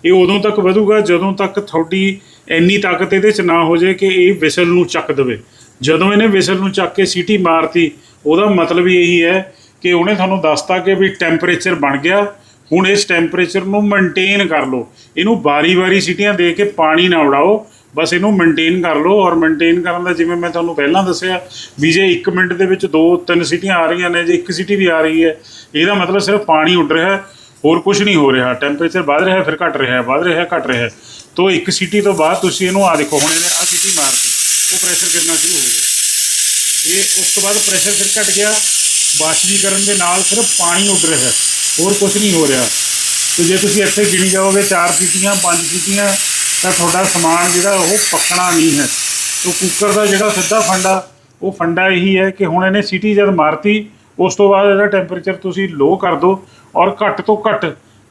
ਇਹ ਉਦੋਂ ਤੱਕ ਵਧੂਗਾ ਜਦੋਂ ਤੱਕ ਤੁਹਾਡੀ ਇੰਨੀ ਤਾਕਤ ਇਹਦੇ 'ਚ ਨਾ ਹੋ ਜਾਏ ਕਿ ਇਹ ਵਿਸਲ ਨੂੰ ਚੱਕ ਦੇਵੇ। ਜਦੋਂ ਇਹਨੇ ਵਿਸਲ ਨੂੰ ਚੱਕ ਕੇ ਸੀਟੀ ਮਾਰਤੀ, ਉਹਦਾ ਮਤਲਬ ਇਹੀ ਹੈ ਕਿ ਉਹਨੇ ਤੁਹਾਨੂੰ ਦੱਸਤਾ ਕਿ ਵੀ ਟੈਂਪਰੇਚਰ ਬਣ ਗਿਆ, ਹੁਣ ਇਸ ਟੈਂਪਰੇਚਰ ਨੂੰ ਮੇਨਟੇਨ ਕਰ ਲਓ। ਇਹਨੂੰ ਬਾਰੀ-ਬਾਰੀ ਸੀਟੀਆਂ ਦੇ ਕੇ ਪਾਣੀ ਨਾ ਉਡਾਓ, ਬਸ ਇਹਨੂੰ ਮੇਨਟੇਨ ਕਰ ਲਓ ਔਰ ਮੇਨਟੇਨ ਕਰਨ ਦਾ ਜਿਵੇਂ ਮੈਂ ਤੁਹਾਨੂੰ ਪਹਿਲਾਂ ਦੱਸਿਆ ਵੀ ਜੇ 1 ਮਿੰਟ ਦੇ ਵਿੱਚ 2-3 ਸੀਟੀਆਂ ਆ ਰਹੀਆਂ ਨੇ, ਜੇ ਇੱਕ ਸੀਟੀ ਵੀ ਆ ਰਹੀ ਹੈ, ਇਹਦਾ ਮਤਲਬ ਸਿਰਫ ਪਾਣੀ ਉੱਡ ਰਿਹਾ ਹੈ। ਹੋਰ ਕੁਝ ਨਹੀਂ ਹੋ ਰਿਹਾ। ਟੈਂਪਰੇਚਰ ਵੱਧ ਰਿਹਾ, ਫਿਰ ਘਟ ਰਿਹਾ, ਵੱਧ ਰਿਹਾ, ਘਟ ਰਿਹਾ। ਤੋਂ ਇੱਕ ਸੀਟੀ ਤੋਂ ਬਾਅਦ ਤੁਸੀਂ ਇਹਨੂੰ ਆ ਦੇਖੋ, ਹੁਣ ਇਹਨੇ ਆ ਸੀਟੀ ਮਾਰਤੀ ਉਹ ਪ੍ਰੈਸ਼ਰ ਗਿਰਨਾ ਸ਼ੁਰੂ ਹੋ ਗਿਆ। ਇਹ ਉਸ ਤੋਂ ਬਾਅਦ ਪ੍ਰੈਸ਼ਰ ਫਿਰ ਘਟ ਗਿਆ। ਵਾਸ਼ਵੀਕਰਨ ਦੇ ਨਾਲ ਸਿਰਫ ਪਾਣੀ ਉੱਡ ਰਿਹਾ। ਹੋਰ ਕੁਝ ਨਹੀਂ ਹੋ ਰਿਹਾ। ਤੇ ਜੇ ਤੁਸੀਂ ਇੱਥੇ ਗਿਣੀ ਜਾਓਗੇ, ਚਾਰ ਸੀਟੀਆਂ, ਪੰਜ ਸੀਟੀਆਂ, ਤਾਂ ਤੁਹਾਡਾ ਸਮਾਨ ਜਿਹੜਾ, ਉਹ ਪੱਕਣਾ ਨਹੀਂ ਹੈ। ਤੋਂ ਕੁੱਕਰ ਦਾ ਜਿਹੜਾ ਸਿੱਧਾ ਫੰਡਾ, ਉਹ ਫੰਡਾ ਇਹੀ ਹੈ ਕਿ ਹੁਣ ਇਹਨੇ ਸੀਟੀ ਜਦ ਮਾਰਤੀ ਉਸ ਤੋਂ ਬਾਅਦ ਇਹਦਾ ਟੈਂਪਰੇਚਰ ਤੁਸੀਂ ਲੋ ਕਰ ਦਿਓ ਔਰ ਘੱਟ ਤੋਂ ਘੱਟ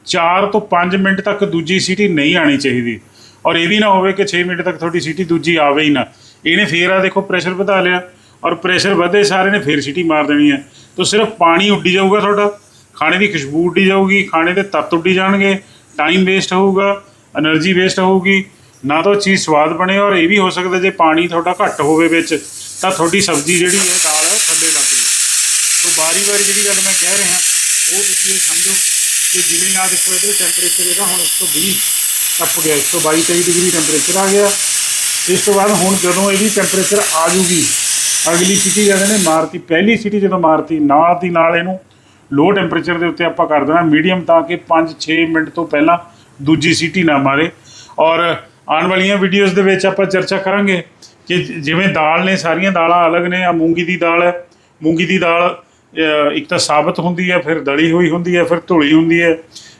4 ਤੋਂ 5 ਮਿੰਟ ਤੱਕ ਦੂਜੀ ਸੀਟੀ ਨਹੀਂ ਆਣੀ ਚਾਹੀਦੀ। ਔਰ ਇਹ ਵੀ ਨਾ ਹੋਵੇ ਕਿ 6 ਮਿੰਟ ਤੱਕ ਤੁਹਾਡੀ ਸੀਟੀ ਦੂਜੀ ਆਵੇ ਹੀ ਨਾ। ਇਹਨੇ ਫੇਰ ਆ ਦੇਖੋ ਪ੍ਰੈਸ਼ਰ ਵਧਾ ਲਿਆ ਔਰ ਪ੍ਰੈਸ਼ਰ ਵਧੇ ਸਾਰੇ ਨੇ ਫੇਰ ਸੀਟੀ ਮਾਰ ਦੇਣੀ ਹੈ। ਤਾਂ ਸਿਰਫ ਪਾਣੀ ਉੱਡੀ ਜਾਊਗਾ ਤੁਹਾਡਾ। ਖਾਣੇ ਦੀ ਖੁਸ਼ਬੂ ਉੱਡੀ ਜਾਊਗੀ, ਖਾਣੇ ਦੇ ਤੱਤ ਉੱਡੀ ਜਾਣਗੇ ਟਾਈਮ ਵੇਸਟ ਹੋਊਗਾ એનર્ਜੀ ਵੇਸਟ ਹੋਊਗੀ। ਨਾ ਤਾਂ ਚੀਜ਼ ਸਵਾਦ ਬਣੇ ਔਰ ਇਹ ਵੀ ਹੋ ਸਕਦਾ ਜੇ ਪਾਣੀ ਤੁਹਾਡਾ ਘੱਟ ਹੋਵੇ ਵਿੱਚ, ਤਾਂ ਤੁਹਾਡੀ ਸਬਜ਼ੀ ਜਿਹੜੀ ਹੈ ਦਾਲ ਹੈ ਥੱਲੇ ਲੱਗ ਜਾਵੇ। ਵਾਰੀ ਵਾਰੀ ਜਿਹੜੀ ਗੱਲ ਮੈਂ ਕਹਿ ਰਿਹਾ, ਉਹ ਤੁਸੀਂ ਇਹ ਸਮਝੋ ਕਿ ਜਿਵੇਂ ਆ ਦੇਖੋ ਇਹਦੇ ਟੈਂਪਰੇਚਰ ਇਹਦਾ ਹੁਣ 120 ਟੱਪ ਗਿਆ 122 23 ਡਿਗਰੀ ਟੈਂਪਰੇਚਰ ਆ ਗਿਆ। ਇਸ ਤੋਂ ਬਾਅਦ ਹੁਣ ਜਦੋਂ ਇਹਦੀ ਟੈਂਪਰੇਚਰ ਆ ਜੂਗੀ, ਅਗਲੀ ਸਿਟੀ ਜਦ ਇਹਨੇ ਮਾਰਤੀ, ਪਹਿਲੀ ਸਿਟੀ ਜਦੋਂ ਮਾਰਤੀ, ਨਾਲ ਦੀ ਨਾਲ ਇਹਨੂੰ ਲੋ ਟੈਂਪਰੇਚਰ ਦੇ ਉੱਤੇ ਆਪਾਂ ਕਰ ਦੇਣਾ ਮੀਡੀਅਮ ਤਾਂ ਕਿ 5-6 ਮਿੰਟ ਤੋਂ ਪਹਿਲਾਂ ਦੂਜੀ ਸਿਟੀ ਨਾ ਮਾਰੇ। ਔਰ ਆਉਣ ਵਾਲੀਆਂ ਵੀਡੀਓਜ਼ ਦੇ ਵਿੱਚ ਆਪਾਂ ਚਰਚਾ ਕਰਾਂਗੇ ਕਿ ਜਿਵੇਂ ਦਾਲ ਨੇ, ਸਾਰੀਆਂ ਦਾਲਾਂ ਅਲੱਗ ਨੇ ਆ ਮੂੰਗੀ ਦੀ ਦਾਲ ਹੈ। ਮੂੰਗੀ ਦੀ ਦਾਲ ਅ, ਇੱਕ ਤਾਂ ਸਾਬਤ ਹੁੰਦੀ ਹੈ ਫਿਰ ਦਲੀ ਹੋਈ ਹੁੰਦੀ ਹੈ ਫਿਰ ਧੁਲੀ ਹੁੰਦੀ ਹੈ।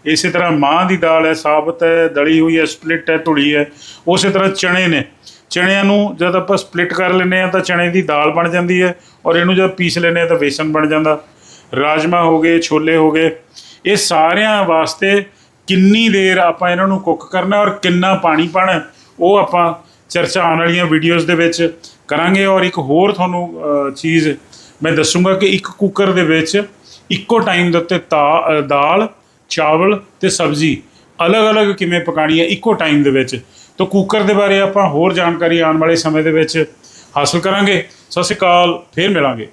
ਇਸੇ ਤਰ੍ਹਾਂ ਮਾਂ ਦੀ ਦਾਲ ਹੈ ਸਾਬਤ ਹੈ ਦਲੀ ਹੋਈ ਹੈ ਸਪਲਿਟ ਹੈ ਧੁਲੀ ਹੈ। ਉਸੇ ਤਰ੍ਹਾਂ ਚਣੇ ਨੇ। ਚਣਿਆਂ ਨੂੰ ਜਦ ਆਪਾਂ ਸਪਲਿਟ ਕਰ ਲੈਂਦੇ ਆ ਤਾਂ ਚਣੇ ਦੀ ਦਾਲ ਬਣ ਜਾਂਦੀ ਹੈ ਔਰ ਇਹਨੂੰ ਜਦ ਪੀਸ ਲੈਂਦੇ ਆ ਤਾਂ ਵੇਸਣ ਬਣ ਜਾਂਦਾ। ਰਾਜਮਾ ਹੋ ਗਏ ਛੋਲੇ ਹੋ ਗਏ। ਇਹ ਸਾਰਿਆਂ ਵਾਸਤੇ ਕਿੰਨੀ ਦੇਰ ਆਪਾਂ ਇਹਨਾਂ ਨੂੰ ਕੁੱਕ ਕਰਨਾ ਔਰ ਕਿੰਨਾ ਪਾਣੀ ਪਾਣਾ ਉਹ ਆਪਾਂ ਚਰਚਾ ਆਉਣ ਵਾਲੀਆਂ ਵੀਡੀਓਜ਼ ਦੇ ਵਿੱਚ ਕਰਾਂਗੇ। ਔਰ ਇੱਕ ਹੋਰ ਤੁਹਾਨੂੰ ਅ, ਚੀਜ਼ ਮੈਂ ਦੱਸੂਗਾ ਕਿ ਇੱਕ ਕੁੱਕਰ ਦੇ ਵਿੱਚ ਇੱਕੋ ਟਾਈਮ ਦੇ ਉੱਤੇ ਤਾ- ਦਾਲ, ਚਾਵਲ ਤੇ ਸਬਜ਼ੀ ਅਲੱਗ-ਅਲੱਗ ਕਿਵੇਂ ਪਕਾਣੀ ਹੈ ਇੱਕੋ ਟਾਈਮ ਦੇ ਵਿੱਚ। ਤਾਂ ਕੁੱਕਰ ਦੇ ਬਾਰੇ ਆਪਾਂ ਹੋਰ ਜਾਣਕਾਰੀ ਆਉਣ ਵਾਲੇ ਸਮੇਂ ਦੇ ਵਿੱਚ ਹਾਸਲ ਕਰਾਂਗੇ। ਸਤਿ ਸ਼੍ਰੀ ਅਕਾਲ, ਫੇਰ ਮਿਲਾਂਗੇ।